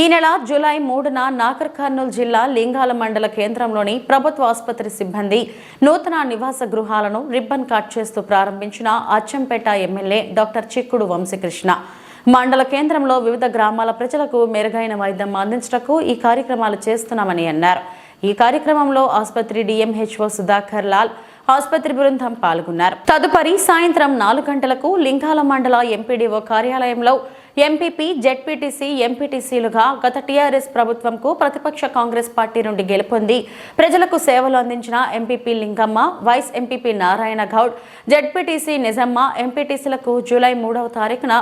ఈ నెల జూలై మూడున నాగర్ కర్నూలు జిల్లా లింగాల మండల కేంద్రంలోని ప్రభుత్వ ఆసుపత్రి సిబ్బంది నూతన నివాస గృహాలను రిబ్బన్ కట్ చేస్తూ ప్రారంభించిన అచ్చంపేట ఎమ్మెల్యే డాక్టర్ చిక్కుడు వంశీకృష్ణ. మండల కేంద్రంలో వివిధ గ్రామాల ప్రజలకు మెరుగైన వైద్యం అందించటకు ఈ కార్యక్రమాలు చేస్తున్నామని అన్నారు. ఈ కార్యక్రమంలో ఆసుపత్రి డిఎంహెచ్ఓ సుధాకర్ లాల్ ఆసుపత్రి బృందం పాల్గొన్నారు. తదుపరి సాయంత్రం నాలుగు గంటలకు లింగాల మండల ఎంపీడీఓ కార్యాలయంలో ఎంపీపీ జెడ్పీటీసీ ఎంపీటీసీలుగా గత టీఆర్ఎస్ ప్రభుత్వంకు ప్రతిపక్ష కాంగ్రెస్ పార్టీ నుండి గెలుపొంది. ప్రజలకు సేవలు అందించిన MPP Lingamma vice MPP Narayana Goud ZPTC Nijamma ఎంపీటీసీలకు July మూడవ తారీఖున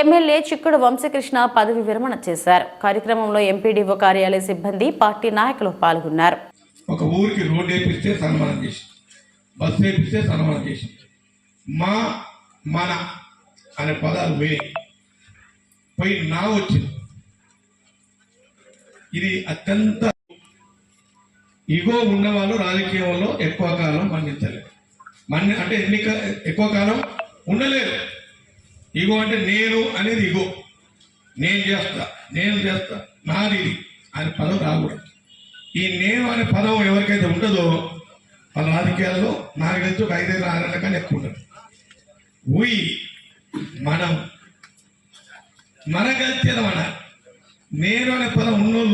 ఎమ్మెల్యే చిక్కుడు వంశకృష్ణ పదవి విరమణ చేశారు. కార్యక్రమంలో ఎంపీడీఓ కార్యాలయ సిబ్బంది పార్టీ నాయకులు పాల్గొన్నారు. ఒక ఊరికి రోడ్డు వేపిస్తే సన్మానం చేసి బస్సు వేపిస్తే సన్మానం చేసి మా మన అనే పదాలు వేరే. పోయి నా వచ్చింది. ఇది అత్యంత ఇగో ఉన్నవాళ్ళు రాజకీయంలో ఎక్కువ కాలం మన్నించలేరు మన్ని అంటే ఎన్నిక ఎక్కువ కాలం ఉండలేరు ఇగో అంటే నేను అనేది ఇగో నేను చేస్తా నేను చేస్తా నాది అనే పదం రాకూడదు. ఈ నేను అనే పదం ఎవరికైతే ఉంటుందో వాళ్ళ రాజకీయాల్లో నాకు తెలిసి ఒక ఐదైదు ఆరేళ్ళ కానీ ఎక్కువ ఉంటుంది. ఉయ్ మనం మన గల్చేది మన నేను అనే పదం ఉన్నోళ్ళు